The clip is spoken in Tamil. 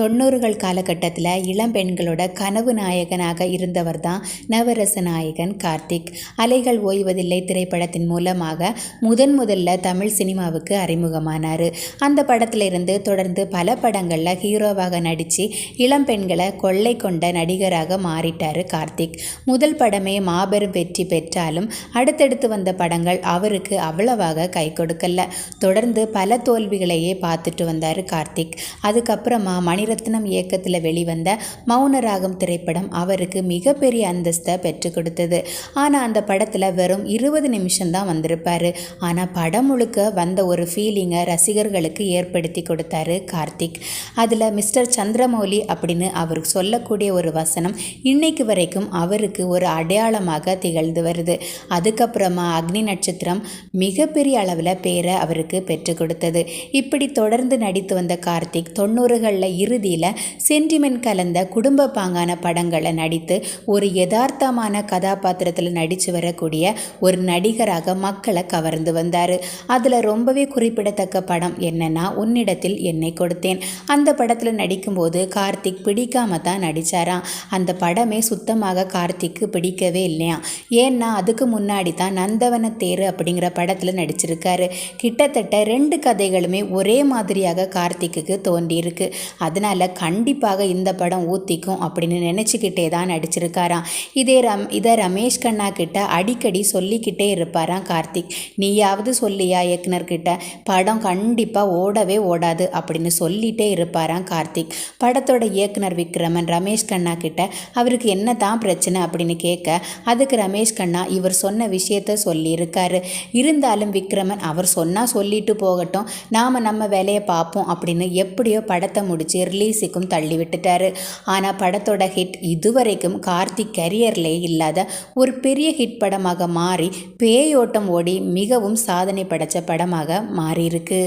தொண்ணூறுகள் காலகட்டத்தில் இளம்பெண்களோட கனவு நாயகனாக இருந்தவர் தான் நவரச நாயகன் கார்த்திக். அலைகள் ஓய்வதில்லை திரைப்படத்தின் மூலமாக முதன் முதல்ல தமிழ் சினிமாவுக்கு அறிமுகமானார். அந்த படத்தில் இருந்து தொடர்ந்து பல படங்களில் ஹீரோவாக நடித்து இளம்பெண்களை கொள்ளை கொண்ட நடிகராக மாறிட்டார் கார்த்திக். முதல் படமே மாபெரும் வெற்றி பெற்றாலும் அடுத்தடுத்து வந்த படங்கள் அவருக்கு அவ்வளவாக கை கொடுக்கல. தொடர்ந்து பல தோல்விகளையே பார்த்துட்டு வந்தார் கார்த்திக். அதுக்கப்புறமா மணிரத்னம் இயக்கத்தில் வெளிவந்த மௌனராகம் திரைப்படம் அவருக்கு மிகப்பெரிய அந்தஸ்தை பெற்றுக் கொடுத்தது. ஆனால் அந்த படத்தில் வெறும் இருபது நிமிஷம்தான் வந்திருப்பார். ஆனால் படம் முழுக்க வந்த ஒரு ஃபீலிங்கை ரசிகர்களுக்கு ஏற்படுத்தி கொடுத்தாரு கார்த்திக். அதில் மிஸ்டர் சந்திரமௌலி அப்படின்னு அவர் சொல்லக்கூடிய ஒரு வசனம் இன்னைக்கு வரைக்கும் அவருக்கு ஒரு அடையாளமாக திகழ்ந்து வருது. அதுக்கப்புறமா அக்னி நட்சத்திரம் மிகப்பெரிய அளவில் பேரை அவருக்கு பெற்றுக் கொடுத்தது. இப்படி தொடர்ந்து நடித்து வந்த கார்த்திக் தொண்ணூறுகளில் இறுதியில் சென்டிமெண்ட் கலந்த குடும்ப பாங்கான படங்களை நடித்து ஒரு யதார்த்தமான கதாபாத்திரத்தில் நடித்து வரக்கூடிய ஒரு நடிகராக மக்களை கவர்ந்து வந்தார். அதில் ரொம்பவே குறிப்பிடத்தக்க படம் என்னன்னா உன்னிடத்தில் என்னை கொடுத்தேன். அந்த படத்தில் நடிக்கும்போது கார்த்திக் பிடிக்காம தான் நடித்தாராம் அந்த படமே சுத்தமாக கார்த்திக்கு பிடிக்கவே இல்லையா ஏன்னா அதுக்கு முன்னாடி தான் நந்தவன தேரு அப்படிங்கிற படத்தில் நடிச்சிருக்காரு. கிட்டத்தட்ட ரெண்டு கதைகளுமே ஒரே மாதிரியாக கார்த்திக்குக்கு தோன்றியிருக்கு. அதனால் அதனால் கண்டிப்பாக இந்த படம் ஊத்திக்கும் அப்படின்னு நினச்சிக்கிட்டே தான் நடிச்சிருக்காராம். இதே ரம் இதை ரமேஷ் கண்ணா கிட்ட அடிக்கடி சொல்லிக்கிட்டே இருப்பாராம் கார்த்திக். நீயாவது சொல்லியா இயக்குனர்கிட்ட படம் கண்டிப்பாக ஓடவே ஓடாது அப்படின்னு சொல்லிகிட்டே இருப்பாராம் கார்த்திக். படத்தோட இயக்குனர் விக்ரமன் ரமேஷ் கண்ணா கிட்ட அவருக்கு என்ன தான் பிரச்சனை? அப்படின்னு கேட்க அதுக்கு ரமேஷ் கண்ணா இவர் சொன்ன விஷயத்த சொல்லியிருக்காரு. இருந்தாலும் விக்ரமன் அவர் சொன்னால் சொல்லிட்டு போகட்டும். நாம் நம்ம வேலையை பார்ப்போம் அப்படின்னு எப்படியோ படத்தை முடிச்சு ரிலீஸுக்கும் தள்ளி விட்டுட்டாரு ஆனால் படத்தோட ஹிட் இதுவரைக்கும் கார்த்திக் கரியர்லே இல்லாத ஒரு பெரிய ஹிட் படமாக மாறி பேயோட்டம் ஓடி மிகவும் சாதனை படைத்த படமாக மாறியிருக்கு.